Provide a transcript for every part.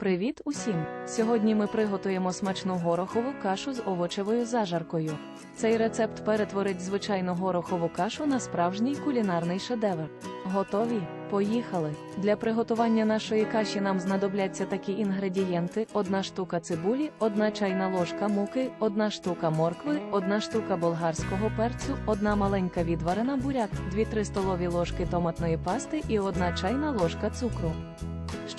Привіт усім! Сьогодні ми приготуємо смачну горохову кашу з овочевою зажаркою. Цей рецепт перетворить звичайну горохову кашу на справжній кулінарний шедевр. Готові? Поїхали! Для приготування нашої каші нам знадобляться такі інгредієнти: одна штука цибулі, одна чайна ложка муки, одна штука моркви, одна штука болгарського перцю, одна маленька відварена буряк, 2-3 столові ложки томатної пасти і одна чайна ложка цукру.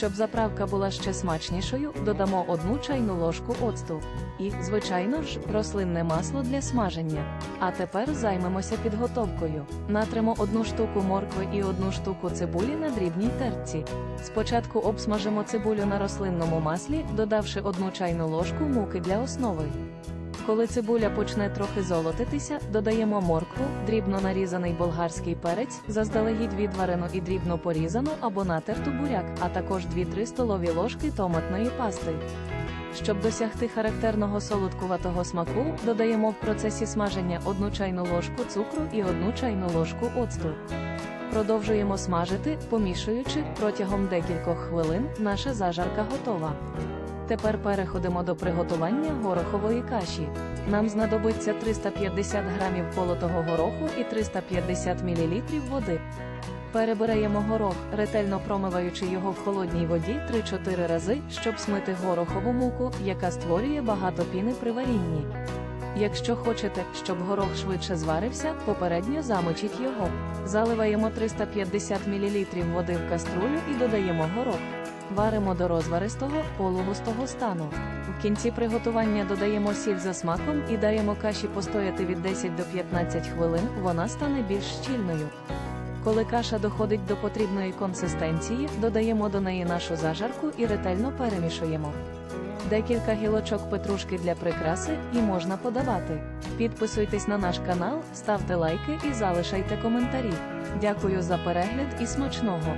Щоб заправка була ще смачнішою, додамо одну чайну ложку оцту. І, звичайно ж, рослинне масло для смаження. А тепер займемося підготовкою. Натримо одну штуку моркви і одну штуку цибулі на дрібній терці. Спочатку обсмажимо цибулю на рослинному маслі, додавши одну чайну ложку муки для основи. Коли цибуля почне трохи золотитися, додаємо моркву, дрібно нарізаний болгарський перець, заздалегідь відварену і дрібно порізану або натерту буряк, а також 2-3 столові ложки томатної пасти. Щоб досягти характерного солодкуватого смаку, додаємо в процесі смаження одну чайну ложку цукру і одну чайну ложку оцту. Продовжуємо смажити, помішуючи протягом декількох хвилин. Наша зажарка готова. Тепер переходимо до приготування горохової каші. Нам знадобиться 350 грамів полотого гороху і 350 мл води. Перебираємо горох, ретельно промиваючи його в холодній воді 3-4 рази, щоб смити горохову муку, яка створює багато піни при варінні. Якщо хочете, щоб горох швидше зварився, попередньо замочіть його. Заливаємо 350 мл води в каструлю і додаємо горох. Варимо до розваристого, полугустого стану. В кінці приготування додаємо сіль за смаком і даємо каші постояти від 10 до 15 хвилин, вона стане більш щільною. Коли каша доходить до потрібної консистенції, додаємо до неї нашу зажарку і ретельно перемішуємо. Декілька гілочок петрушки для прикраси і можна подавати. Підписуйтесь на наш канал, ставте лайки і залишайте коментарі. Дякую за перегляд і смачного!